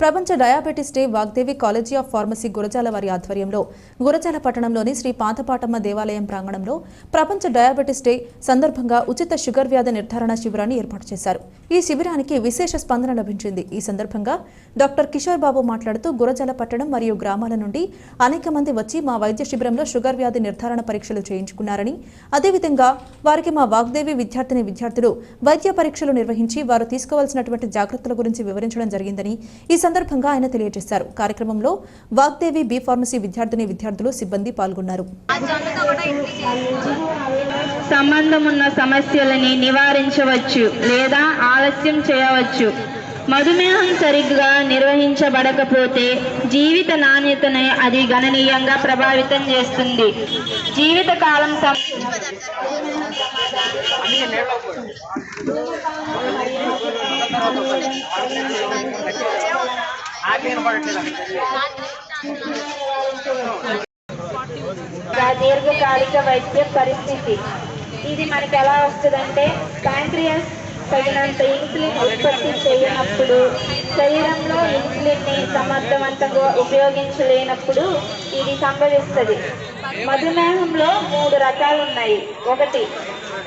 ప్రపంచ diabetes day Vagdevi college of pharmacy Gurazala వారి ఆధ్వర్యంలో గురజాల పట్టణంలోని శ్రీ పాతపాటమ్మ దేవాలయం ప్రాంగణంలో ప్రపంచ డయాబెటిస్ డే సందర్భంగా ఉచిత షుగర్ వ్యాధి నిర్ధారణ శిబిరాన్ని ఏర్పాటు చేశారు. ఈ శిబిరానికి విశేష స్పందన లభించింది. ఈ సందర్భంగా డాక్టర్ కిషోర్ బాబు మాట్లాడుతూ గురజాల పట్టణం మరియు గ్రామాల నుండి అనేక మంది వచ్చి మా వైద్య శిబిరంలో షుగర్ వ్యాధి నిర్ధారణ పరీక్షలు చేయించుకున్నారని అదేవిధంగా వారికి మా వాగ్దేవి విద్యార్థిని విద్యార్థులు వైద్య పరీక్షలు నిర్వహించి వారు తీసుకోవాల్సినటువంటి జాగ్రత్తల గురించి వివరించడం జరిగిందని ఈ సందర్భంగా ఆయన తెలియజేశారు. కార్యక్రమంలో వాగ్దేవి బి ఫార్మసీ విద్యార్థిని విద్యార్థులు సిబ్బంది పాల్గొన్నారు. సంబంధం ఉన్న సమస్యలని నివారించవచ్చు లేదా ఆలస్యం చేయవచ్చు. మధుమేహం సరిగ్గా నిర్వహించబడకపోతే జీవిత నాణ్యతను అది గణనీయంగా ప్రభావితం చేస్తుంది. జీవితకాలం సం- దీర్ఘకాలిక వైద్య పరిస్థితి. ఇది మనకి ఎలా వస్తుందంటే ప్యాంక్రియస్ తగినంత ఇన్సులిన్ ఉత్పత్తి చేయనప్పుడు శరీరంలో ఇన్సులిన్ని సమర్థవంతంగా ఉపయోగించలేనప్పుడు ఇది సంభవిస్తుంది. మధుమేహంలో మూడు రకాలు ఉన్నాయి ఒకటి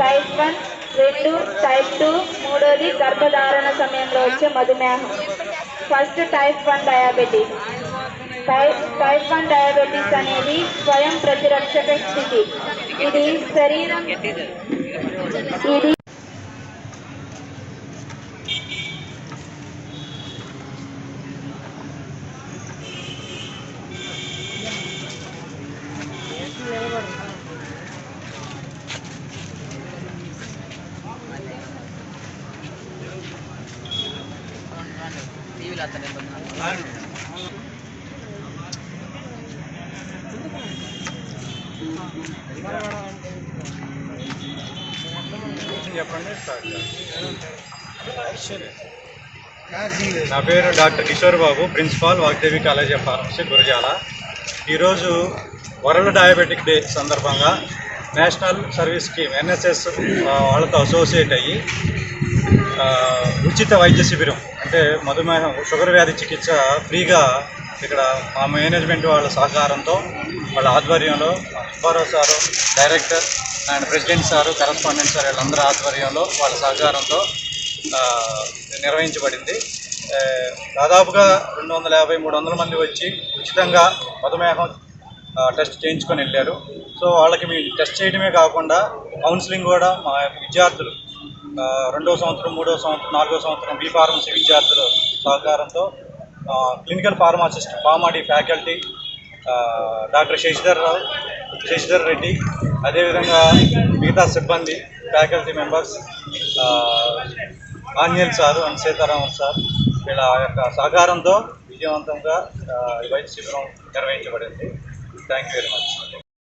టైప్ వన్ రెండు టైప్ టూ మూడోది గర్భధారణ సమయంలో వచ్చే మధుమేహం. First type one diabetes type type one diabetes అనేది స్వయం ప్రతిరక్షక స్థితి. ఇది శరీరం ఇది చెప్పండి నా పేరు doctor Kishore Babu principal Vagdevi college of pharmacy Gurazala. ఈరోజు వరల్డ్ డయాబెటిక్ డే సందర్భంగా నేషనల్ సర్వీస్ స్కీమ్ ఎన్ఎస్ఎస్ వాళ్ళతో అసోసియేట్ అయ్యి ఉచిత వైద్య శిబిరం అంటే మధుమేహం షుగర్ వ్యాధి చికిత్స ఫ్రీగా ఇక్కడ మా మేనేజ్మెంట్ వాళ్ళ సహకారంతో వాళ్ళ ఆధ్వర్యంలో అక్బారో sir director and president sir correspondent sir వీళ్ళందరూ ఆధ్వర్యంలో వాళ్ళ సహకారంతో నిర్వహించబడింది. దాదాపుగా రెండు వందల యాభై మూడు వందల మంది వచ్చి ఉచితంగా మధుమేహం టెస్ట్ చేయించుకొని వెళ్ళారు. సో వాళ్ళకి మీ టెస్ట్ చేయడమే కాకుండా కౌన్సిలింగ్ కూడా మా యొక్క విద్యార్థులు రెండో సంవత్సరం మూడో సంవత్సరం నాలుగో సంవత్సరం బీ ఫార్మసీ విద్యార్థుల సహకారంతో clinical pharmacist Pharm D faculty doctor Sashidhar Rao Sashidhar Reddy అదేవిధంగా మిగతా సిబ్బంది ఫ్యాకల్టీ మెంబర్స్ ఆ, సారు అండ్ సీతారామన్ సార్ వీళ్ళ యొక్క సహకారంతో విజయవంతంగా వైద్య శిబిరం నిర్వహించబడింది. Thank you very much